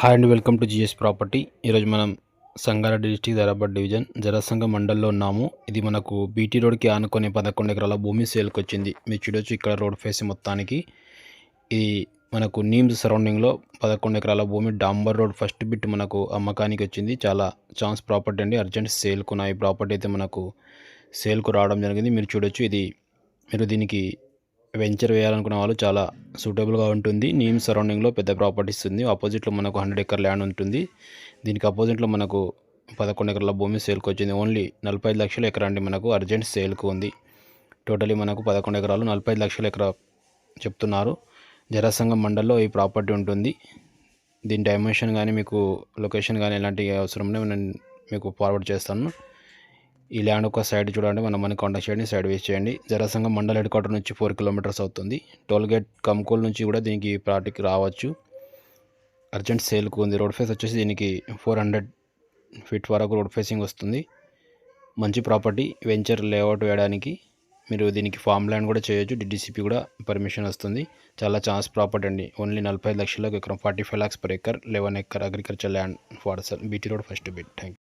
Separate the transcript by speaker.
Speaker 1: Hi and welcome to GS property ఈరోజు మనం Sangareddy district ధరాబాద్ division జరసంగ మండల్లో ఉన్నాము. ఇది మనకు బీటీ రోడ్కి ఆనుకునే పదకొండు ఎకరాల భూమి సేల్కి వచ్చింది. మీరు చూడొచ్చు ఇక్కడ రోడ్ ఫేస్ మొత్తానికి. ఇది మనకు నీమ్స్ సరౌండింగ్లో పదకొండు ఎకరాల భూమి డాంబర్ రోడ్ ఫస్ట్ బిట్ మనకు అమ్మకానికి వచ్చింది. చాలా ఛాన్స్ ప్రాపర్టీ అండి. అర్జెంట్ సేల్కు ఈ ప్రాపర్టీ అయితే మనకు సేల్కు రావడం జరిగింది. మీరు చూడొచ్చు ఇది మీరు దీనికి వెంచర్ వేయాలనుకునే వాళ్ళు చాలా సూటబుల్గా ఉంటుంది. నీమ్ సరౌండింగ్లో పెద్ద ప్రాపర్టీస్ ఉంది. ఆపోజిట్లో మనకు హండ్రెడ్ ఎకర్ ల్యాండ్ ఉంటుంది. దీనికి ఆపోజిట్లో మనకు పదకొండు ఎకరాల భూమి సేల్కి వచ్చింది. ఓన్లీ నలభై ఐదు లక్షల ఎకరా మనకు అర్జెంట్ సేల్కు ఉంది. టోటలీ మనకు పదకొండు ఎకరాలు నలభై ఐదు లక్షల ఎకరా చెప్తున్నారు. జరాసంగం మండల్లో ఈ ప్రాపర్టీ ఉంటుంది. దీని డైమెన్షన్ కానీ మీకు లొకేషన్ కానీ ఎలాంటి అవసరం నేను మీకు ఫార్వర్డ్ చేస్తాను. ఈ ల్యాండ్ ఒక సైడ్ చూడండి మనం మన కాంటాక్ట్ చేయండి సైడ్ వేస్ చేయండి. జరసంగం మండల హెడ్ క్వార్టర్ నుంచి ఫోర్ కిలోమీటర్స్ అవుతుంది. టోల్ గేట్ కమ్కోల్ నుంచి కూడా దీనికి ప్రాటికి రావచ్చు. అర్జెంట్ సేల్కు ఉంది. రోడ్ ఫేస్ వచ్చేసి దీనికి ఫోర్ హండ్రెడ్ ఫీట్ వరకు రోడ్ ఫేసింగ్ వస్తుంది. మంచి ప్రాపర్టీ వెంచర్ లేఅవుట్ వేయడానికి మీరు దీనికి ఫామ్ ల్యాండ్ కూడా చేయొచ్చు. డిడిసిపి కూడా పర్మిషన్ వస్తుంది. చాలా ఛాన్స్ ప్రాపర్టీ అండి. ఓన్లీ నలభై లక్షలకు ఎకరం forty five lakhs per acre eleven acre agriculture land parcel BT road first bit. Thank